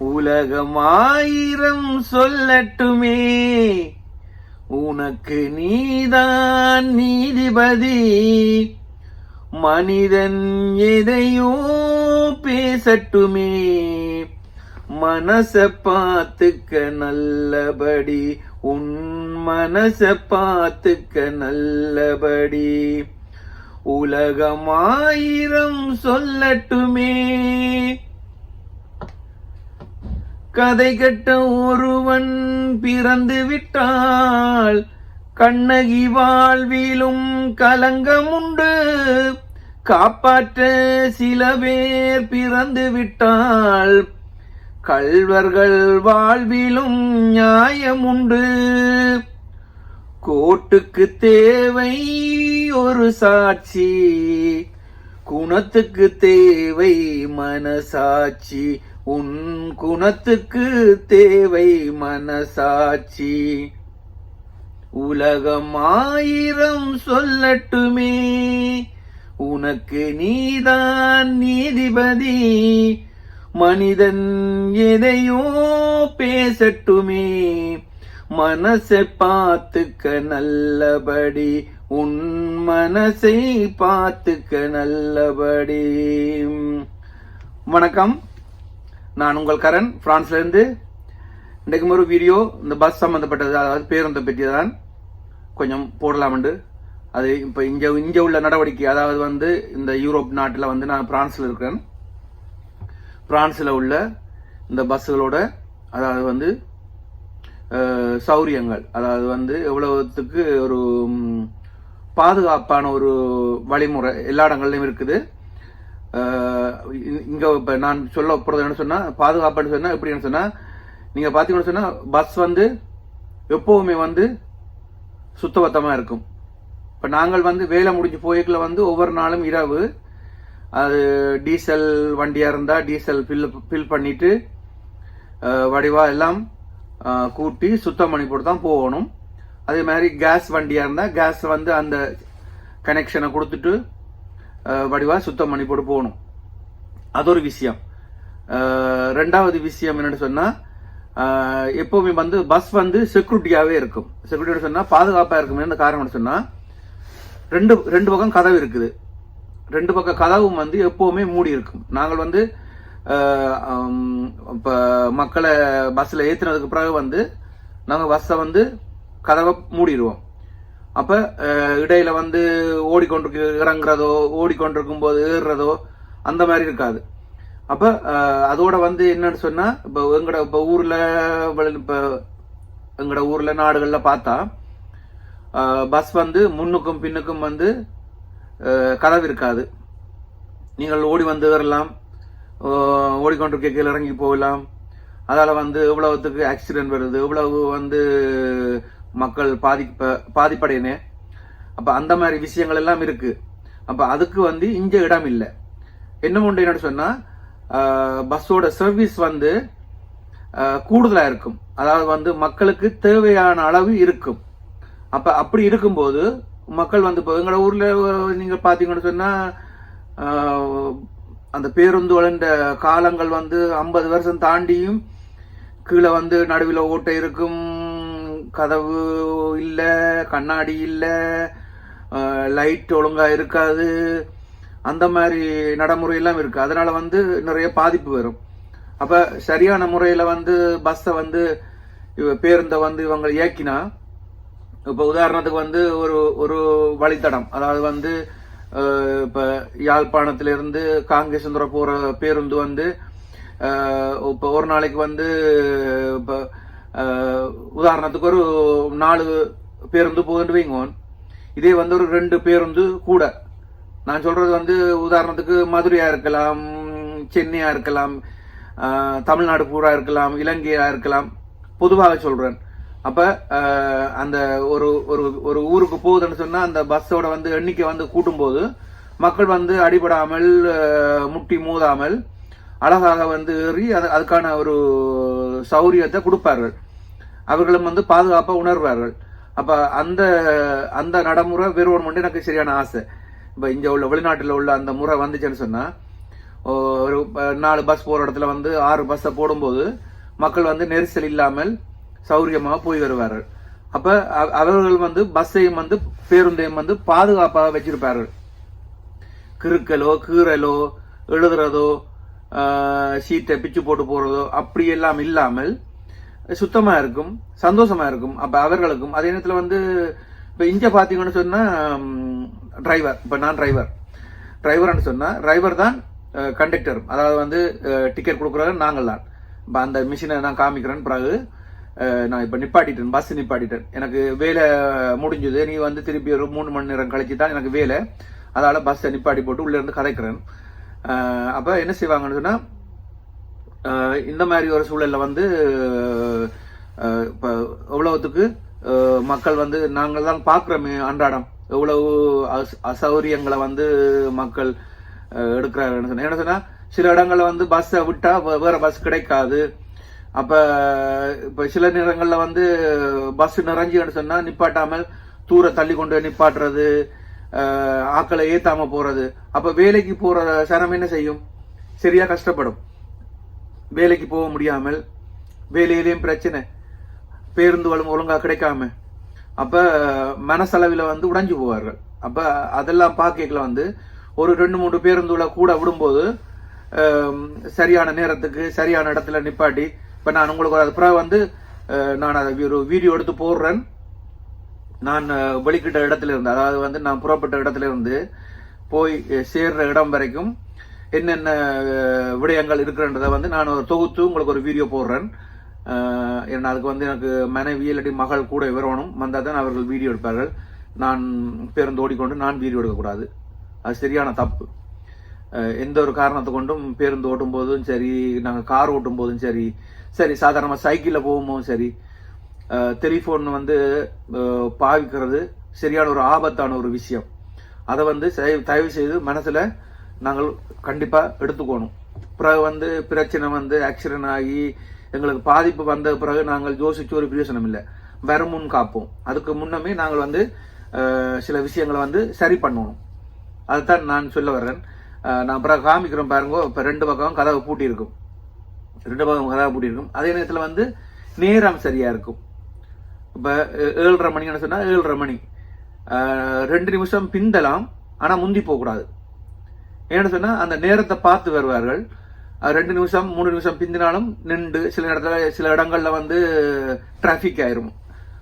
உலகமாயிரம் சொல்லட்டுமே. உனக்கு நீதான் நீதிபதி. மனிதன் எதையோ பேசட்டுமே. மனச பார்த்துக்க நல்லபடி. உன் மனச பார்த்துக்க நல்லபடி. உலகமாயிரம் சொல்லட்டுமே. கதை கட்ட ஒருவன் பிறந்து விட்டால் கண்ணகி வாழ்விலும் கலங்கம் உண்டு காப்பாற்ற சில பேர் பிறந்து விட்டால் கல்வர்கள் வாழ்விலும் நியாயம் உண்டு கோட்டுக்கு தேவை ஒரு சாட்சி குணத்துக்கு தேவை மனசாட்சி. உன் குணத்துக்கு தேவை மனசாட்சி. உலகம் ஆயிரம் சொல்லட்டுமே. உனக்கு நீதான் நீதிபதி. மனிதன் எதையோ பேசட்டுமே. மனசை பார்த்துக்க நல்லபடி உன் மனசை பார்த்துக்க நல்லபடி. வணக்கம். நான் உங்கள் கரண் ஃப்ரான்ஸ்லேருந்து இன்றைக்கும் ஒரு வீடியோ இந்த பஸ் சம்மந்தப்பட்டது அதாவது பேருந்தை பற்றி தான் கொஞ்சம் போடலாம்ண்டு. அது இப்போ இங்கே இங்கே உள்ள நடவடிக்கை அதாவது வந்து இந்த யூரோப் நாட்டில் வந்து நான் பிரான்ஸில் இருக்கிறேன். பிரான்ஸில் உள்ள இந்த பஸ்ஸுகளோட அதாவது வந்து சௌரியங்கள் அதாவது வந்து எவ்வளவுத்துக்கு ஒரு பாதுகாப்பான ஒரு வழிமுறை எல்லா இடங்கள்லையும் இருக்குது. இங்க இப்ப நான் சொல்ல போறது என்ன சொன்னா பாதுகாப்புன்னு சொன்னா எப்படின்னு சொன்னா நீங்க பாத்தீங்கன்னு சொன்னா பஸ் வந்து எப்பவுமே வந்து சுத்தபத்தமா இருக்கும். இப்ப நாங்கள் வந்து வேலை முடிஞ்சு போய்க்குள்ள வந்து ஒவ்வொரு நாளும் இரவு அது டீசல் வண்டியா இருந்தா டீசல் ஃபில் ஃபில் பண்ணிட்டு வடிவாக வடிவா எல்லாம் கூட்டி சுத்தம் பண்ணி போட்டு தான் போகணும். அதே மாதிரி கேஸ் வண்டியா இருந்தா கேஸ் வந்து அந்த கனெக்ஷனை கொடுத்துட்டு வடிவாக வடிவா சுத்தம் பண்ணி போட்டு போகணும் அது ஒரு விஷயம் ரெண்டாவது விஷயம் என்னன்னு சொன்னால் எப்போவுமே வந்து பஸ் வந்து செக்யூரிட்டியாகவே இருக்கும் செக்யூரிட்டி சொன்னால் பாதுகாப்பாக இருக்கும் என்ன காரணம்னு சொன்னால் ரெண்டு ரெண்டு பக்கம் கதவு இருக்குது ரெண்டு பக்கம் கதவும் வந்து எப்போவுமே மூடி இருக்கும் நாங்கள் வந்து இப்போ மக்களை பஸ்ஸில் ஏற்றினதுக்கு பிறகு வந்து நாங்கள் பஸ்ஸை வந்து கதவை மூடிடுவோம் அப்போ இடையில வந்து ஓடிக்கொண்டிருக்கு இறங்குறதோ ஓடிக்கொண்டிருக்கும் போது ஏறுறதோ அந்த மாதிரி இருக்காது. அப்போ அதோட வந்து என்னன்னு சொன்னா இப்போ எங்கட இப்போ ஊர்ல இப்போ எங்களோட எங்கட ஊர்ல பார்த்தா பஸ் வந்து முன்னுக்கும் பின்னுக்கும் வந்து கதவு இருக்காது. நீங்கள் ஓடி வந்து ஏறலாம். ஓடிக்கொண்டிருக்க கீழே இறங்கி போகலாம். அதால் வந்து எவ்வளவுத்துக்கு ஆக்சிடென்ட் வருது எவ்வளவு வந்து மக்கள் பாதிப்ப பாதிப்படையினே அப்போ அந்த மாதிரி விஷயங்கள் எல்லாம் இருக்கு. அப்போ அதுக்கு வந்து இங்கே இடம் இல்லை. என்ன ஒன்று என்னன்னு சொன்னால் பஸ்ஸோட சர்வீஸ் வந்து கூடுதலாக இருக்கும். அதாவது வந்து மக்களுக்கு தேவையான அளவு இருக்கும். அப்போ அப்படி இருக்கும்போது மக்கள் வந்து இப்போ எங்களோட ஊரில் நீங்கள் பார்த்தீங்கன்னு சொன்னால் அந்த பேருந்து வளர்ந்த காலங்கள் வந்து ஐம்பது வருஷம் தாண்டியும் கீழே வந்து நடுவில் ஓட்டை இருக்கும் கதவு இல்லை கண்ணாடி இல்லை லைட் ஒழுங்காக இருக்காது. அந்த மாதிரி நடைமுறையெல்லாம் இருக்குது அதனால் வந்து நிறைய பாதிப்பு வரும். அப்போ சரியான முறையில் வந்து பஸ்ஸை வந்து பேருந்தை வந்து இவங்க இயக்கினா இப்போ உதாரணத்துக்கு வந்து ஒரு ஒரு வழித்தடம். அதாவது வந்து இப்போ யாழ்ப்பாணத்திலிருந்து காங்கேசந்துரம் போகிற பேருந்து வந்து இப்போ ஒரு நாளைக்கு வந்து இப்போ உதாரணத்துக்கு ஒரு நாலு பேருந்து போகுதுன்னு வைங்கோன் இதே வந்து ஒரு ரெண்டு பேருந்து கூட நான் சொல்றது வந்து உதாரணத்துக்கு மதுரையா இருக்கலாம் சென்னையா இருக்கலாம் தமிழ்நாடு பூரா இருக்கலாம் இலங்கையா இருக்கலாம் பொதுவாக சொல்றேன் அப்ப அந்த ஒரு ஒரு ஒரு ஊருக்கு போகுதுன்னு சொன்னா அந்த பஸ்ஸோட வந்து எண்ணிக்கை வந்து கூட்டும்போது மக்கள் வந்து அடிபடாமல் முட்டி மோதாமல் அழகாக வந்து ஏறி அது- அதுக்கான ஒரு சௌரியத்தை கொடுப்பார்கள். அவர்களும் வந்து பாதுகாப்பாக உணர்வார்கள். அப்போ அந்த அந்த நடைமுறை வெறும் மட்டும் எனக்கு சரியான ஆசை. இப்போ இங்கே உள்ள வெளிநாட்டில் உள்ள அந்த முறை வந்துச்சுன்னு சொன்னால் ஒரு நாலு பஸ் போகிற இடத்துல வந்து ஆறு பஸ்ஸை போடும்போது மக்கள் வந்து நெரிசல் இல்லாமல் சௌரியமாக போய் வருவார்கள். அப்போ அவர்கள் வந்து பஸ்ஸையும் வந்து பேருந்தையும் வந்து பாதுகாப்பாக வச்சிருப்பார்கள். கிறுக்கலோ கீறலோ எழுதுறதோ சீட்டை பிச்சு போட்டு போகிறதோ அப்படி எல்லாம் இல்லாமல் சுத்தமாக இருக்கும் சந்தோஷமாக இருக்கும். அப்போ அவர்களுக்கும் அதே நேரத்தில் வந்து இப்போ இங்கே பார்த்தீங்கன்னு சொன்னால் டிரைவர் இப்போ நான் டிரைவர் டிரைவர்னு சொன்னால் டிரைவர் தான் கண்டக்டர் அதாவது வந்து டிக்கெட் கொடுக்குறது நாங்கள் தான் இப்போ அந்த மிஷினை நான் காமிக்கிறேன் பிறகு நான் இப்போ நிப்பாட்டிட்டேன் பஸ் நிப்பாட்டிட்டேன். எனக்கு வேலை முடிஞ்சது. நீ வந்து திருப்பி ஒரு மூணு மணி நேரம் கழிச்சு தான் எனக்கு வேலை. அதால் பஸ்ஸை நிப்பாட்டி போட்டு உள்ளேருந்து கதைக்கிறேன். அப்போ என்ன செய்வாங்கன்னு சொன்னால் இந்த மாதிரி ஒரு சூழலில் வந்து இப்போ எவ்வளவுத்துக்கு மக்கள் வந்து நாங்கள் தான் பார்க்குறோமே அன்றாடம். எவ்வளவு அஸ் அசௌகரியங்களை வந்து மக்கள் எடுக்கிறாருன்னு சொன்னால் என்ன சொன்னால் சில இடங்களில் வந்து பஸ்ஸை விட்டால் வேறு பஸ் கிடைக்காது. அப்போ இப்போ சில நேரங்களில் வந்து பஸ் நிறைஞ்சுன்னு சொன்னால் நிப்பாட்டாமல் தூர தள்ளி கொண்டு நிப்பாட்டுறது ஆக்களை ஏத்தாம போறது. அப்ப வேலைக்கு போற சனம் என்ன செய்யும்? சரியா கஷ்டப்படும். வேலைக்கு போக முடியாமல் வேலையிலையும் பிரச்சனை. பேருந்துகளும் ஒழுங்கா கிடைக்காம. அப்ப மனசளவில் வந்து உடைஞ்சு போவார்கள். அப்ப அதெல்லாம் பார்க்கல வந்து ஒரு ரெண்டு மூணு பேருந்துல கூட விடும்போது சரியான நேரத்துக்கு சரியான இடத்துல நிப்பாட்டி இப்ப நான் உங்களுக்கு அது அப்புறம் வந்து நான் அதை ஒரு வீடியோ எடுத்து போடுறேன். நான் வெளிக்கிட்ட இடத்துல இருந்து அதாவது வந்து நான் புறப்பட்ட இடத்துல இருந்து போய் சேர்ற இடம் வரைக்கும் என்னென்ன விடயங்கள் இருக்குன்றதை வந்து நான் ஒரு தொகுத்து உங்களுக்கு ஒரு வீடியோ போடுறேன். ஏன்னா அதுக்கு வந்து எனக்கு மனைவி இல்லாட்டி மகள் கூட வரணும் வந்தால் தான் அவர்கள் வீடியோ எடுப்பார்கள். நான் பேருந்து ஓடிக்கொண்டு நான் வீடியோ எடுக்கக்கூடாது. அது சரியான தப்பு. எந்த ஒரு காரணத்தை கொண்டும் பேருந்து ஓட்டும் போதும் சரி நாங்கள் கார் ஓட்டும் போதும் சரி சரி சாதாரணமாக சைக்கிளில் போகும்போதும் சரி டெலிஃபோன் வந்து பாவிக்கிறது சரியான ஒரு ஆபத்தான ஒரு விஷயம். அதை வந்து தயவு செய்து மனசில் நாங்கள் கண்டிப்பாக எடுத்துக்கணும். பிறகு வந்து பிரச்சனை வந்து ஆக்சிடென்ட் ஆகி எங்களுக்கு பாதிப்பு வந்த பிறகு நாங்கள் யோசிச்சு ஒரு பிரயோசனம் இல்லை. வருமுன் காப்போம். அதுக்கு முன்னமே நாங்கள் வந்து சில விஷயங்களை வந்து சரி பண்ணணும். அதுதான் நான் சொல்ல வர்றேன். நான் பிறகு காமிக்கிறேன் பாருங்க. இப்போ ரெண்டு பக்கம் கதவை பூட்டியிருக்கும். ரெண்டு பக்கம் கதவை பூட்டியிருக்கும். அதே நேரத்தில் வந்து நேரம் சரியாக இருக்கும். இப்போ ஏ- ஏழரை மணின்னு சொன்னால் ஏழரை மணி. ரெண்டு நிமிஷம் பிந்தலாம் ஆனால் முந்தி போகக்கூடாது. ஏன்னு சொன்னால் அந்த நேரத்தை பார்த்து வருவார்கள். ரெண்டு நிமிஷம் மூணு நிமிஷம் பிந்தினாலும் நின்று சில இடத்துல சில இடங்களில் வந்து டிராஃபிக் ஆயிரும்.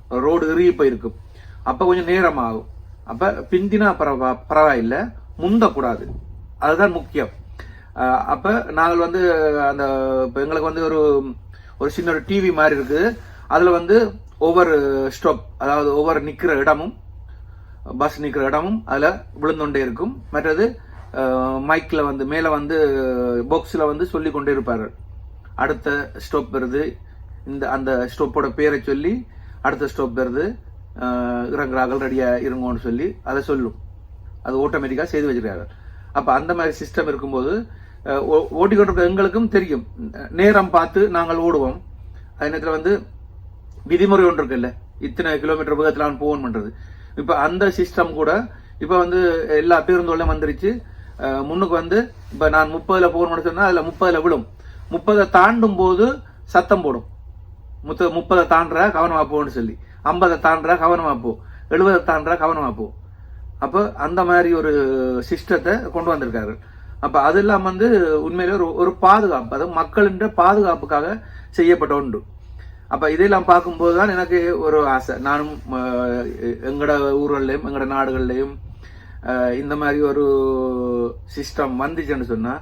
ரோடு இறுகி போயிருக்கும். அப்போ கொஞ்சம் நேரம் ஆகும் அப்போ பிந்தினா பரவா பரவாயில்லை முந்தக்கூடாது. அதுதான் முக்கியம். அப்போ நாங்கள் வந்து அந்த இப்போ எங்களுக்கு வந்து ஒரு ஒரு சின்ன ஒரு டிவி மாதிரி இருக்குது அதில் வந்து ஒவ்வொரு ஸ்டாப் uh, அதாவது ஒவ்வொரு நிற்கிற இடமும் பஸ் நிற்கிற இடமும் அதில் விழுந்தோண்டே இருக்கும். மற்றது uh, மைக்கில் வந்து மேலே வந்து பாக்ஸில் வந்து சொல்லி கொண்டே இருப்பார்கள். அடுத்த ஸ்டாப் வருது. இந்த அந்த ஸ்டாப்போட பேரை சொல்லி அடுத்த ஸ்டாப் வருது. அஹ், இறங்குறார்கள் ரெடியா இருங்கோன்னு சொல்லி அதை சொல்லும். அது ஆட்டோமேட்டிக்காக செய்து வச்சுருக்காங்க அப்போ அந்த மாதிரி சிஸ்டம் இருக்கும்போது ஓ- ஓட்டிக்கொண்டிருக்க எங்களுக்கும் தெரியும். நேரம் பார்த்து நாங்கள் ஓடுவோம். அதே நேரத்தில் வந்து விதிமுறை ஒன்று இருக்குல்ல இத்தனை கிலோமீட்டர் வேகத்தில் அவன் போன் பண்ணுறது இப்போ அந்த சிஸ்டம் கூட இப்போ வந்து எல்லா பேருந்துகளும் வந்துருச்சு. முன்னுக்கு வந்து இப்போ நான் முப்பதில் போகணும்னு சொன்னால் அதில் முப்பதில் விழும். முப்பதை தாண்டும் போது சத்தம் போடும். முத்த முப்பதை தாண்டுற கவனமாக போன்னு சொல்லி. ஐம்பதை தாண்டுற கவனமாக போ. எழுபதை தாண்டுறா கவனமாக போ. அப்போ அந்த மாதிரி ஒரு சிஸ்டத்தை கொண்டு வந்திருக்காரு. அது இல்லாமல் வந்து உண்மையிலே ஒரு ஒரு பாதுகாப்பு அது மக்களின் பாதுகாப்புக்காக செய்யப்பட்ட ஒன்று. அப்ப இதையெல்லாம் பார்க்கும்போது தான் எனக்கு ஒரு ஆசை. நானும் எங்களோட எங்கட ஊர்கள்லயும் எங்கட நாடுகள்லயும் இந்த மாதிரி ஒரு சிஸ்டம் வந்துச்சுன்னு சொன்னா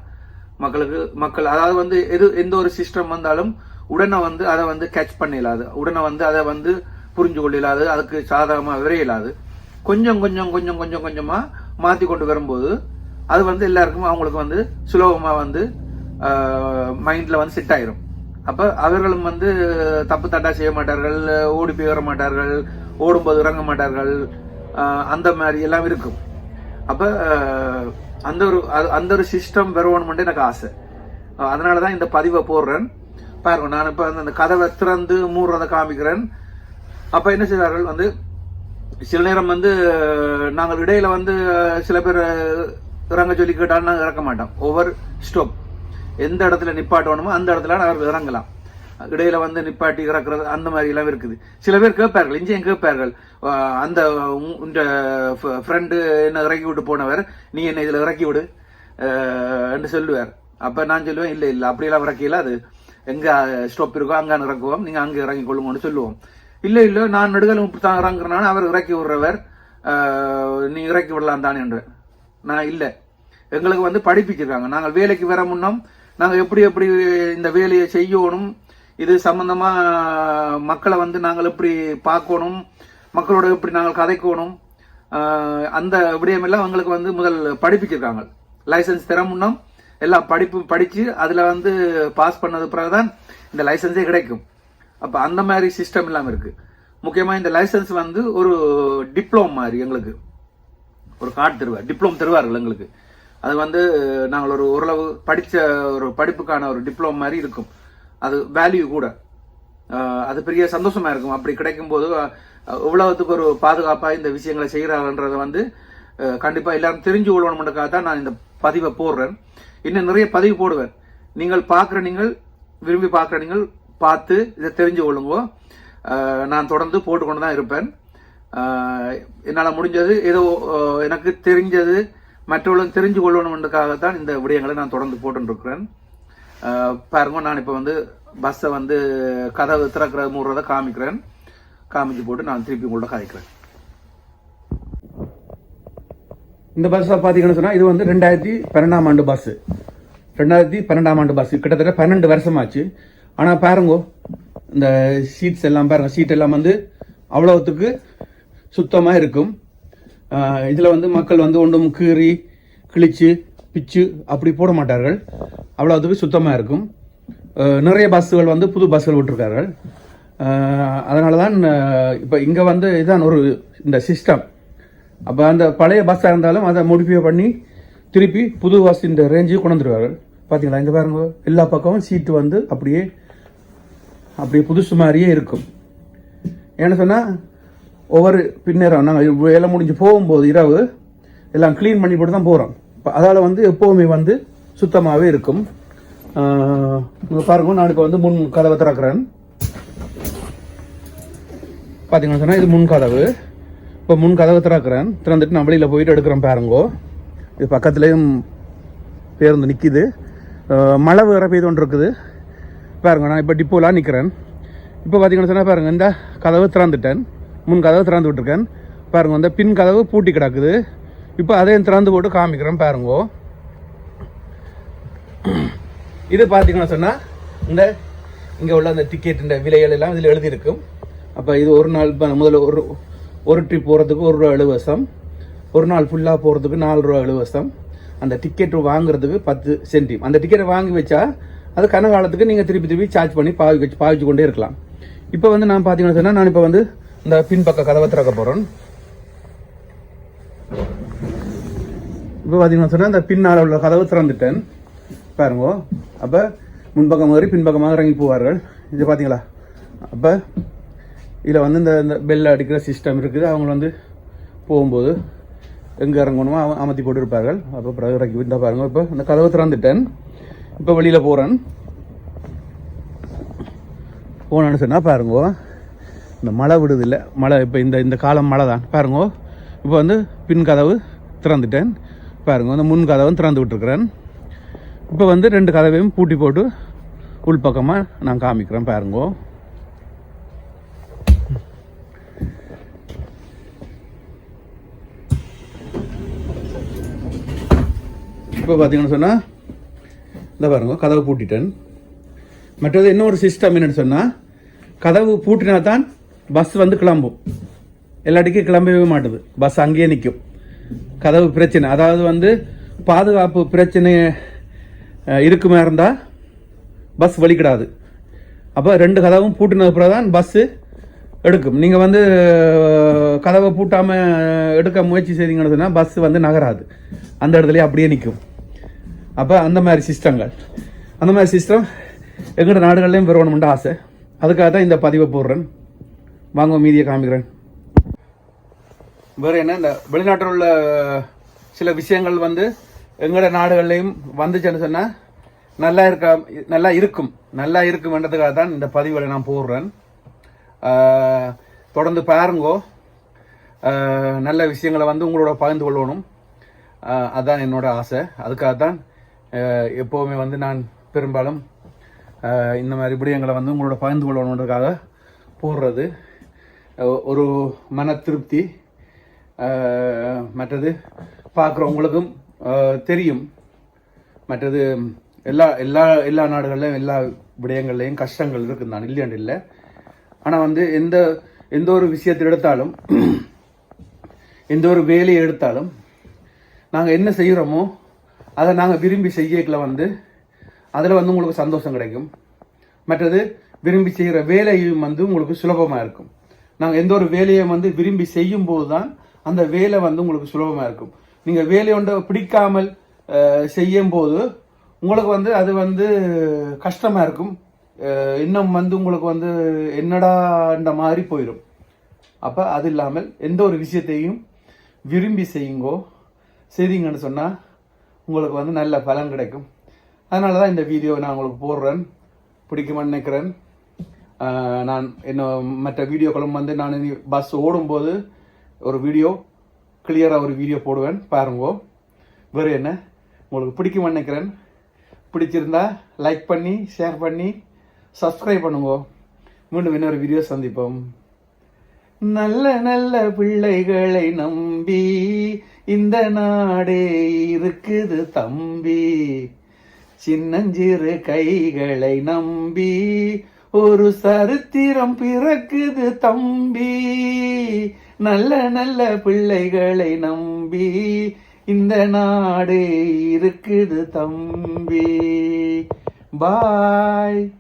மக்களுக்கு மக்கள் அதாவது வந்து எது எந்த ஒரு சிஸ்டம் வந்தாலும் உடனே வந்து அதை வந்து கேட்ச் பண்ணிடலாது. உடனே வந்து அதை வந்து புரிஞ்சு கொள்ளிடலாது அதுக்கு சாதகமா விரையிலாது. கொஞ்சம் கொஞ்சம் கொஞ்சம் கொஞ்சம் கொஞ்சமா மாத்தி கொண்டு வரும்போது அது வந்து எல்லாருக்கும் அவங்களுக்கு வந்து சுலபமா வந்து மைண்ட்ல வந்து செட் ஆயிரும். அப்ப அவர்களும் வந்து தப்பு தட்டா செய்ய மாட்டார்கள் ஓடி போய் வர மாட்டார்கள் ஓடும்போது இறங்க மாட்டார்கள் அந்த மாதிரி எல்லாம் இருக்கும். அப்ப அந்த ஒரு அந்த ஒரு சிஸ்டம் வரணும்னு எனக்கு ஆசை. அதனால தான் இந்த பதிவை போடுறேன். பாருங்க நான் இப்ப அந்த கதவை திறந்து மூடுறதை காமிக்கிறேன். அப்ப என்ன செய்வார்கள் வந்து சில நேரம் வந்து நாங்கள் இடையில வந்து சில பேர் இறங்க சொல்லி கேட்டாலும் நாங்கள் இறக்க மாட்டோம். ஒவ்வொரு ஸ்டோப் எந்த இடத்துல நிப்பாட்டணுமோ அந்த இடத்துல அவர் இறங்கலாம் இடையில வந்து நிப்பாட்டி இறக்குறது அந்த மாதிரி எல்லாம் இருக்குது. சில பேர் கேட்பார்கள் இங்கேயும் கேட்பார்கள். அந்த உன்- ஃப்ரெண்டு என்ன இறக்கி விட்டு போனவர் நீ என்ன இதுல இறக்கி விடு? என்று சொல்லுவார். அப்ப நான் சொல்லுவேன் இல்ல இல்ல அப்படியெல்லாம் இறக்கில அது எங்க ஸ்டாப் இருக்கோ அங்க இறக்குவோம் நீங்க அங்க இறங்கி கொள்ளுங்கன்னு சொல்லுவோம். இல்ல இல்ல நான் நடுகள் தான் இறங்குறனால அவர் இறக்கி விடுறவர். நீ இறக்கி விடலாம் தான் என்று. நான் இல்ல எங்களுக்கு வந்து படிப்பிச்சிருக்காங்க. நாங்கள் வேலைக்கு வர முன்னும் நாங்கள் எப்படி எப்படி இந்த வேலையை செய்யணும் இது சம்மந்தமாக மக்களை வந்து நாங்கள் எப்படி பார்க்கணும் மக்களோட எப்படி நாங்கள் கதைக்கணும் அந்த விடயமெல்லாம் அவங்களுக்கு வந்து முதல் படிப்பிச்சிருக்காங்க. லைசன்ஸ் தர முன்னம் எல்லாம் படிப்பு படித்து அதில் வந்து பாஸ் பண்ணது பிறகுதான் இந்த லைசன்ஸே கிடைக்கும். அப்போ அந்த மாதிரி சிஸ்டம் இல்லாமல் இருக்குது முக்கியமாக இந்த லைசன்ஸ் வந்து ஒரு டிப்ளோம் மாதிரி எங்களுக்கு. ஒரு கார்டு தருவார் டிப்ளோம் தருவார்கள் எங்களுக்கு. அது வந்து நாங்கள் ஒரு ஓரளவு படித்த ஒரு படிப்புக்கான ஒரு டிப்ளோம் மாதிரி இருக்கும். அது வேல்யூ கூட. அது பெரிய சந்தோஷமா இருக்கும். அப்படி கிடைக்கும் போது ஒரு பாதுகாப்பாக இந்த விஷயங்களை செய்கிறாங்கன்றதை வந்து கண்டிப்பாக எல்லாரும் தெரிஞ்சு கொள்ளணும்ன்றக்காக தான் நான் இந்த பதிவை போடுறேன். இன்னும் நிறைய பதிவு போடுவேன். நீங்கள் பார்க்குற நீங்கள் விரும்பி பார்க்குற நீங்கள் பார்த்து இதை தெரிஞ்சு கொள்ளுங்கோ. நான் தொடர்ந்து போட்டுக்கொண்டு தான் இருப்பேன். என்னால் முடிஞ்சது ஏதோ எனக்கு தெரிஞ்சது மற்றவர்களும் தெரிஞ்சு கொள்ளணுன்றக்காகத்தான் இந்த விடயங்களை நான் தொடர்ந்து போட்டுருக்கிறேன். பாருங்க நான் இப்போ வந்து பஸ்ஸை வந்து கதவு திறக்கிற மூடுறத காமிக்கிறேன். காமிச்சு போட்டு நான் திருப்பி உங்கள்ட்ட காய்க்கிறேன் இந்த பஸ்ஸை பார்த்தீங்கன்னு சொன்னால் இது வந்து ரெண்டாயிரத்தி பன்னெண்டாம் ஆண்டு பஸ்ஸு ரெண்டாயிரத்தி பன்னெண்டாம் ஆண்டு பஸ் கிட்டத்தட்ட பன்னெண்டு வருஷமாச்சு. ஆனால் பாருங்க இந்த சீட்ஸ் எல்லாம் பாருங்க சீட் எல்லாம் வந்து அவ்வளோத்துக்கு சுத்தமாக இருக்கும். இதில் வந்து மக்கள் வந்து ஒன்றும் கீறி கிழிச்சு பிச்சு அப்படி போட மாட்டார்கள். அவ்வளோத்துக்கு சுத்தமாக இருக்கும். நிறைய பஸ்ஸுகள் வந்து புது பஸ்ஸுகள் விட்டுருக்கார்கள். அதனால தான் இப்போ இங்கே வந்து இதுதான் ஒரு இந்த சிஸ்டம் அப்போ அந்த பழைய பஸ்ஸாக இருந்தாலும் அதை மோடிஃபை பண்ணி திருப்பி புது பஸ் இந்த ரேஞ்சுக்கு கொண்டு வந்துருவார்கள். பார்த்தீங்களா இந்த பாருங்க எல்லா பக்கமும் சீட்டு வந்து அப்படியே அப்படியே புதுசு மாதிரியே இருக்கும். ஏன்னு சொன்னால் ஒவ்வொரு பின்னேரம் நாங்கள் வேலை முடிஞ்சு போகும்போது இரவு எல்லாம் க்ளீன் பண்ணி போட்டு தான் போகிறோம் அதால் வந்து எப்போவுமே வந்து சுத்தமாகவே இருக்கும். பாருங்க நான் இப்போ வந்து முன் கதவை திறக்கிறேன். பார்த்தீங்கன்னா சொன்னால் இது முன் கதவு. இப்போ முன் கதவை திறக்கிறேன். திறந்துட்டு நான் வெளியில் போயிட்டு எடுக்கிறேன் பாருங்கோ. இது பக்கத்துலேயும் பேருந்து நிற்கிது மழை வேற பெய்து ஒன்று இருக்குது பாருங்க நான் இப்போ டிப்போலாம் நிற்கிறேன் இப்போ பார்த்தீங்கன்னு சொன்னால் பாருங்கள் இந்த கதவை திறந்துட்டேன். முன் கதவு திறந்து விட்டுருக்கேன். பாருங்க இந்த பின் கதவு பூட்டி கிடக்குது. இப்போ அதையும் திறந்து போட்டு காமிக்கிறேன் பாருங்கோ. இது பார்த்தீங்கன்னா சொன்னால் இந்த இங்கே உள்ள அந்த டிக்கெட்டுன்ற விலைகள் எல்லாம் இதில் எழுதியிருக்கும். அப்போ இது ஒரு நாள் இப்போ முதல்ல ஒரு ஒரு ட்ரிப் போகிறதுக்கு ஒரு ரூபா எழுவசம் ஒரு நாள் ஃபுல்லாக போகிறதுக்கு நாலு ரூபா எழுவசம் அந்த டிக்கெட் வாங்குறதுக்கு பத்து சென்டிம் அந்த டிக்கெட்டை வாங்கி வச்சா அது கன காலத்துக்கு நீங்கள் திருப்பி திருப்பி சார்ஜ் பண்ணி பாவி வச்சு பாவிச்சு கொண்டே இருக்கலாம். இப்போ வந்து நான் பார்த்தீங்கன்னா சொன்னால் நான் இப்போ வந்து இந்த பின்பக்க கதவை திறக்க போகிறேன் இப்போ பார்த்தீங்கன்னா சொன்னால் இந்த பின்னால் உள்ள கதவு திறந்துட்டேன். பாருங்க. அப்போ முன்பக்கம் மாதிரி பின்பக்கமாக இறங்கி போவார்கள். இது பார்த்தீங்களா அப்போ இதில் வந்து இந்த இந்த பெல் அடிக்கிற சிஸ்டம் இருக்குது. அவங்க வந்து போகும்போது எங்கே இறங்கணுமோ அவன் அமர்த்தி போட்டு இருப்பார்கள் அப்போ பிறகு இறக்கி விட்டா பாருங்க. இப்போ இந்த கதவை திறந்துட்டேன். இப்போ வெளியில் போகிறேன் போனான்னு சொன்னால் பாருங்க. இந்த மழை விடுதில்லை. மழை இப்போ இந்த இந்த காலம் மழை தான் பாருங்க இப்போ வந்து பின் கதவு திறந்துட்டேன். பாருங்க வந்து முன் கதவும் திறந்து விட்டுருக்குறேன். இப்போ வந்து ரெண்டு கதவையும் பூட்டி போட்டு உள்பக்கமாக நான் காமிக்கிறேன் பாருங்க. இப்போ பார்த்தீங்கன்னு சொன்னால் இந்த பாருங்க கதவை பூட்டிட்டேன். மற்றது இன்னொரு சிஸ்டம் என்னென்னு சொன்னால் கதவு பூட்டினா தான் பஸ் வந்து கிளம்பும். எல்லாட்டிக்கும் கிளம்பவே மாட்டுது. பஸ் அங்கேயே நிற்கும் கதவு பிரச்சனை. அதாவது வந்து பாதுகாப்பு பிரச்சனை இருக்குமா இருந்தால் பஸ் வலிக்கிடாது. அப்போ ரெண்டு கதவும் பூட்டினது பிறகு தான் பஸ்ஸு எடுக்கும். நீங்கள் வந்து கதவை பூட்டாமல் எடுக்க முயற்சி செய்தீங்கன்னு சொன்னால் பஸ் வந்து நகராது. அந்த இடத்துலயே அப்படியே நிற்கும் அப்போ அந்த மாதிரி சிஸ்டங்கள். அந்த மாதிரி சிஸ்டம் எங்கள்கிட்ட நாடுகள்லேயும் வரணும்னு ஆசை. அதுக்காக தான் இந்த பதிவை போடுறேன். வாங்க மீதியை காமிக்கிறேன். வேறு என்ன இந்த வெளிநாட்டில் உள்ள சில விஷயங்கள் வந்து எங்களோட நாடுகள்லையும் வந்துச்சுன்னு சொன்னால் நல்லா இருக்க நல்லா இருக்கும் நல்லா இருக்கும்ன்றதுக்காக தான் இந்த பதிவுகளை நான் போடுறேன். தொடர்ந்து பாருங்கோ. நல்ல விஷயங்களை வந்து உங்களோட பகிர்ந்து கொள்ளணும். அதுதான் என்னோட ஆசை. அதுக்காக தான் எப்போவுமே வந்து நான் பெரும்பாலும் இந்த மாதிரி விடயங்களை வந்து உங்களோட பகிர்ந்து கொள்ளணுன்றதுக்காக போடுறது. ஒரு மன திருப்தி மற்றது பார்க்குறவங்களுக்கும் தெரியும். மற்றது எல்லா எல்லா எல்லா நாடுகள்லையும் எல்லா விடயங்கள்லையும் கஷ்டங்கள் இருக்குது நான் இல்லையாண்டு இல்லை. ஆனால் வந்து எந்த எந்த ஒரு விஷயத்தை எடுத்தாலும் எந்த ஒரு வேலையை எடுத்தாலும் நாங்கள் என்ன செய்கிறோமோ அதை நாங்கள் விரும்பி செய்யக்கில் வந்து அதில் வந்து உங்களுக்கு சந்தோஷம் கிடைக்கும். மற்றது விரும்பி செய்கிற வேலையும் வந்து உங்களுக்கு சுலபமாக இருக்கும். நாங்கள் எந்த ஒரு வேலையை வந்து விரும்பி செய்யும் போது தான் அந்த வேலை வந்து உங்களுக்கு சுலபமாக இருக்கும். நீங்கள் வேலை ஒன்றை பிடிக்காமல் செய்யும் போது உங்களுக்கு வந்து அது வந்து கஷ்டமாக இருக்கும். இன்னும் வந்து உங்களுக்கு வந்து என்னடான்ற மாதிரி போயிடும் அப்போ அது இல்லாமல் எந்த ஒரு விஷயத்தையும் விரும்பி செய்யுங்கோ செய்தீங்கன்னு சொன்னால் உங்களுக்கு வந்து நல்ல பலன் கிடைக்கும். அதனால தான் இந்த வீடியோ நான் உங்களுக்கு போடுறேன். பிடிக்குமான்னு நினைக்கிறேன். நான் என்ன மற்ற வீடியோக்களும் வந்து நான் பஸ் ஓடும்போது ஒரு வீடியோ கிளியராக ஒரு வீடியோ போடுவேன் பாருங்கோ. வேறு என்ன? உங்களுக்கு பிடிக்கும் நினைக்கிறேன். பிடிச்சிருந்தா லைக் பண்ணி ஷேர் பண்ணி சப்ஸ்கிரைப் பண்ணுங்கோ. மீண்டும் இன்னொரு வீடியோ சந்திப்போம். நல்ல நல்ல பிள்ளைகளை நம்பி இந்த நாடே இருக்குது தம்பி. சின்னஞ்சிறு கைகளை நம்பி ஒரு சரித்திரம் பிறக்குது தம்பி. நல்ல நல்ல பிள்ளைகளை நம்பி. இந்த நாடே இருக்குது தம்பி. பாய்